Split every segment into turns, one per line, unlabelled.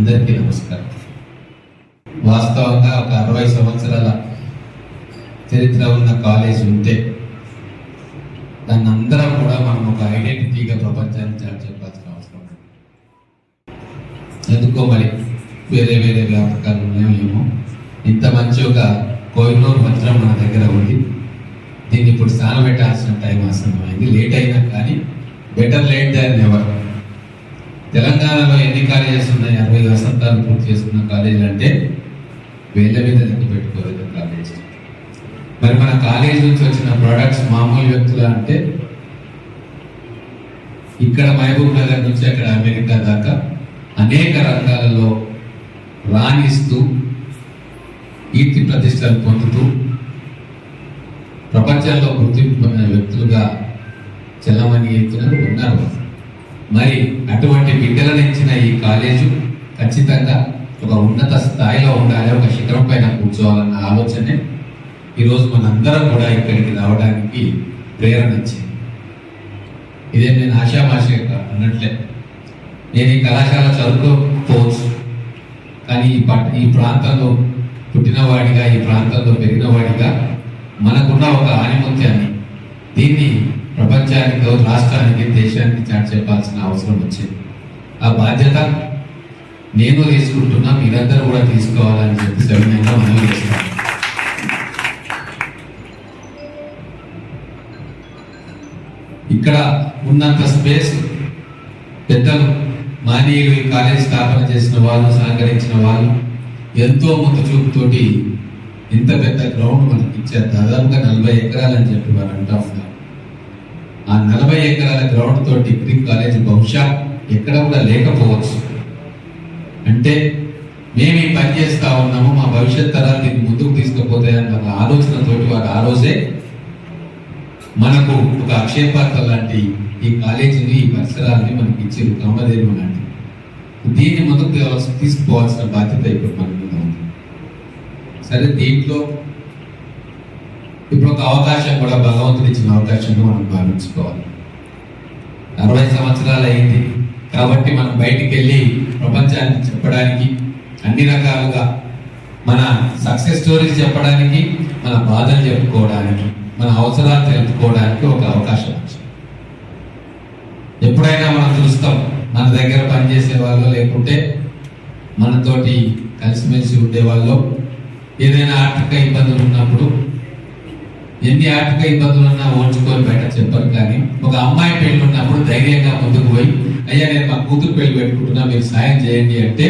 అందరికీ నమస్కారం. వాస్తవంగా ఒక అరవై సంవత్సరాల చరిత్ర ఉన్న కాలేజ్ ఉంటే దాన్ని అందరం కూడా మనం ఒక ఐడెంటిటీగా ప్రపంచానికి చాటి చెప్పాల్సిన అవసరం ఎందుకో మరి వేరే వేరే వ్యాపకాలు ఉన్నాయేమో ఇంత మంచి ఒక కోహినూరు మంత్రం మన దగ్గర ఉంది. దీన్ని ఇప్పుడు స్నానం పెట్టాల్సిన టైం అవసరమైంది లేట్ అయినా కానీ బెటర్ లేట్ దాన్ ఎవరు. తెలంగాణలో ఎన్ని కాలేజెస్ ఉన్నాయి అరవై వసంతాలు పూర్తి చేసుకున్న కాలేజీలు అంటే వేల మీద లెక్క పెట్టుకోలేదు కాలేజ్? మరి మన కాలేజ్ నుంచి వచ్చిన ప్రొడక్ట్స్ మామూలు వ్యక్తుల అంటే ఇక్కడ మహబూబ్ నగర్ నుంచి అక్కడ అమెరికా దాకా అనేక రంగాలలో రాణిస్తూ కీర్తి ప్రతిష్టలు పొందుతూ ప్రపంచంలో గుర్తింపు పొందిన వ్యక్తులుగా చలమని ఎత్తున ఉన్నారు. మరి అటువంటి బిడ్డలను ఇచ్చిన ఈ కాలేజు ఖచ్చితంగా ఒక ఉన్నత స్థాయిలో ఉండాలి ఒక శిఖరం పైన కూర్చోవాలన్న ఆలోచనే ఈరోజు మనందరం కూడా ఇక్కడికి రావడానికి ప్రేరణ ఇచ్చింది. ఇదే నేను ఆశామాషగా అన్నట్లే. నేను ఈ కళాశాల చదువుకోకపోవచ్చు కానీ ఈ పట్ ఈ ప్రాంతంలో పుట్టినవాడిగా ఈ ప్రాంతంలో పెరిగినవాడిగా మనకున్న ఒక ఆనిముత్యాన్ని దీన్ని ప్రపంచానికి రాష్ట్రానికి దేశానికి చాటి చెప్పాల్సిన అవసరం వచ్చింది. ఆ బాధ్యత నేను తీసుకుంటున్నా మీరందరూ కూడా తీసుకోవాలని చెప్పి సవినయంగా మనం చేస్తాను ఇక్కడ ఉన్నంత స్పేస్ పెద్దలు మానీయులు ఈ కాలేజ్ స్థాపన చేసిన వాళ్ళు సహకరించిన వాళ్ళు ఎంతో ముందు చూపుతోటి ఇంత పెద్ద గ్రౌండ్ మనకి ఇచ్చారు. దాదాపుగా నలభై ఎకరాలని చెప్పి వారు అంటూ ఉన్నారు. ఆ నలభై ఎకరాల గ్రౌండ్తో డిగ్రీ కాలేజ్ బహుశా ఎక్కడ కూడా లేకపోవచ్చు. అంటే మేము ఈ పని చేస్తా ఉన్నాము మా భవిష్యత్ తరాలు దీన్ని ముందుకు తీసుకుపోతాయన్న ఒక ఆలోచనతోటి వారు ఆ రోజే మనకు ఒక అక్షయపాత్ర లాంటి ఈ కాలేజీని ఈ పరిసరాలని మనకి ఇచ్చారు కామదేవి లాంటి. దీన్ని ముందుకు తేవాల్సి- తీసుకుపోవాల్సిన బాధ్యత ఇప్పుడు మన మీద ఉంది. సరే దీంట్లో ఒక అవకాశం కూడా భగవంతుడు ఇచ్చిన అవకాశంగా మనం భావించుకోవాలి. అరవై సంవత్సరాలు అయింది. కాబట్టి మనం బయటికి వెళ్ళి ప్రపంచానికి చెప్పడానికి అన్ని రకాలుగా మన సక్సెస్ స్టోరీస్ చెప్పడానికి మన బాధలు చెప్పుకోవడానికి మన అవసరాలు తెలుపుకోవడానికి ఒక అవకాశం వచ్చింది. ఎప్పుడైనా మనం చూస్తాం మన దగ్గర పనిచేసే వాళ్ళు లేకుంటే మనతోటి కలిసిమెలిసి ఉండే వాళ్ళు ఏదైనా ఆర్థిక ఇబ్బందులు ఉన్నప్పుడు ఎన్ని ఆర్థిక ఇబ్బందులున్నా ఓడ్చుకొని బయట చెప్పరు కానీ ఒక అమ్మాయి పెళ్ళి ఉన్నప్పుడు ధైర్యంగా ముందుకు పోయి అయ్యా నేను మా కూతురు పెళ్ళి పెట్టుకుంటున్నా మీరు సాయం చేయండి అంటే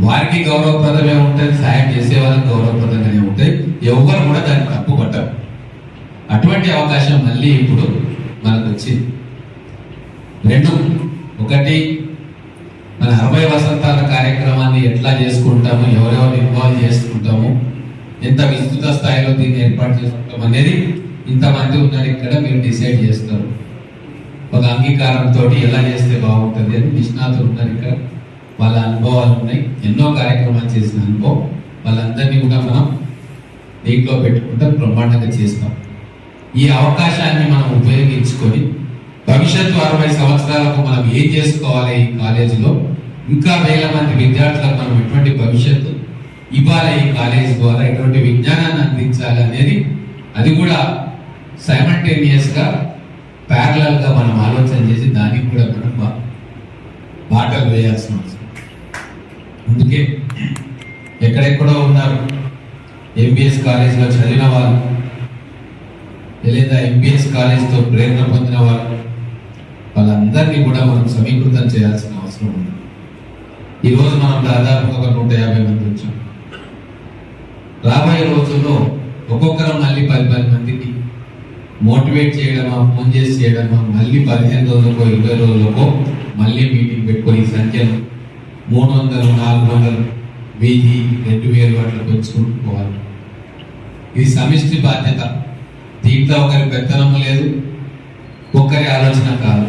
వారికి గౌరవప్రదమే ఉంటుంది సాయం చేసే వాళ్ళకి గౌరవప్రదంగానే ఉంటాయి. ఎవరు కూడా దాన్ని తప్పు పట్టరు. అటువంటి అవకాశం మళ్ళీ ఇప్పుడు మనకు వచ్చింది రెండు ఒకటి మన అరవై వసంతాల కార్యక్రమాన్ని ఎట్లా చేసుకుంటాము ఎవరెవరు ఇన్వాల్వ్ చేసుకుంటాము ఎంత విస్తృత స్థాయిలో దీన్ని ఏర్పాటు చేసుకుంటాం అనేది ఇంతమంది ఉన్నారు ఇక్కడ మీరు డిసైడ్ చేస్తారు. ఒక అంగీకారంతో ఎలా చేస్తే బాగుంటుంది అని నిష్ణాతులు ఉన్నారు ఇక్కడ. వాళ్ళ అనుభవాలు ఉన్నాయి. ఎన్నో కార్యక్రమాలు చేసిన అనుభవం. వాళ్ళందరినీ కూడా మనం దీంట్లో పెట్టుకుంటే బ్రహ్మాండంగా చేస్తాం. ఈ అవకాశాన్ని మనం ఉపయోగించుకొని భవిష్యత్తు అరవై సంవత్సరాలకు మనం ఏం చేసుకోవాలి ఈ కాలేజీలో? ఇంకా వేల మంది విద్యార్థులకు మనం ఎటువంటి భవిష్యత్తు ఇవ్వాలి ఈ కాలేజీ ద్వారా ఎటువంటి విజ్ఞానాన్ని అందించాలి అనేది అది కూడా సైమల్టేనియస్ ప్యారలల్గా మనం ఆలోచన చేసి దానికి కూడా మనం బాటలు వేయాల్సిన అవసరం. అందుకే ఎక్కడెక్కడో ఉన్నారు ఎంబీఎస్ కాలేజీలో చదివిన వాళ్ళు లేదా ఎంబీఎస్ కాలేజీతో ప్రేరణ పొందిన వాళ్ళు వాళ్ళందరినీ కూడా మనం సమీకృతం చేయాల్సిన అవసరం ఉంది. ఈరోజు మనం దాదాపు ఒక నూట యాభై మంది వచ్చాం. రాబోయే రోజుల్లో ఒక్కొక్కరం మళ్ళీ పది పది మందికి మోటివేట్ చేయడమా ఫోన్ చేసి చేయడమా మళ్ళీ పదిహేను రోజులకో ఇరవై రోజులకో మళ్ళీ మీటింగ్ పెట్టుకొని సంఖ్యను మూడు వందలు నాలుగు వందలు వెయ్యి రెండు వేలు అట్లా పెంచుకుంటూ పోవాలి ఇది సమిష్టి బాధ్యత. దీంట్లో ఒకరి పెత్తనము లేదు ఒక్కరి ఆలోచన కాదు.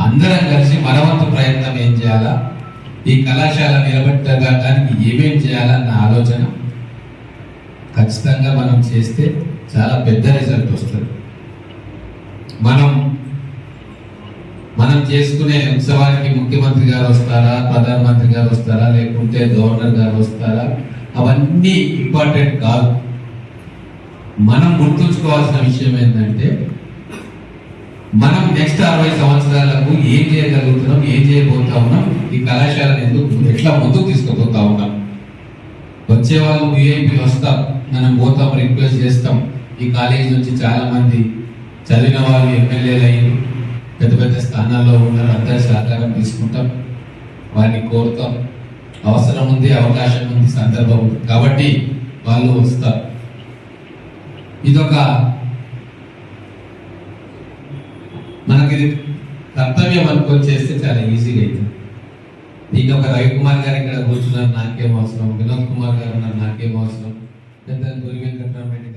అందరం కలిసి మరవంతు ప్రయత్నం ఏం చేయాలా? ఈ కళాశాల నిలబెట్టడానికి ఏమేం చేయాలన్న ఆలోచన ఖచ్చితంగా మనం చేస్తే చాలా పెద్ద రిజల్ట్ వస్తుంది. మనం మనం చేసుకునే ఉత్సవానికి ముఖ్యమంత్రి గారు వస్తారా ప్రధానమంత్రి గారు వస్తారా లేకుంటే గవర్నర్ గారు వస్తారా అవన్నీ ఇంపార్టెంట్ కాదు. మనం గుర్తుంచుకోవాల్సిన విషయం ఏంటంటే మనం నెక్స్ట్ అరవై సంవత్సరాలకు ఏం చేయగలుగుతున్నాం ఏం చేయబోతా ఉన్నాం ఈ కళాశాలను ఎందుకు ఎట్లా ముందుకు తీసుకుపోతా ఉన్నాం. వచ్చే వాళ్ళు విఐపీలు వస్తాం మనం పోతాం రిక్వెస్ట్ చేస్తాం. ఈ కాలేజీ నుంచి చాలా మంది చదివిన వాళ్ళు ఎమ్మెల్యేలు అయ్యి పెద్ద పెద్ద స్థానాల్లో ఉన్నారు. అందరి సహకారం తీసుకుంటాం. వారిని కోరుతాం. అవసరం ఉంది అవకాశం ఉంది సందర్భం ఉంది. కాబట్టి వాళ్ళు వస్తారు. ఇదొక మనకి కర్తవ్యం అనుకొని చేస్తే చాలా ఈజీగా అవుతుంది దీనికి ఒక రవికుమార్ గారు ఇక్కడ కూర్చున్నారు. నాకేం అవసరం? వినోద్ కుమార్ గారు ఉన్నారు. నాకేం అవసరం? పెద్ద గురి వెంకటరామరెడ్డి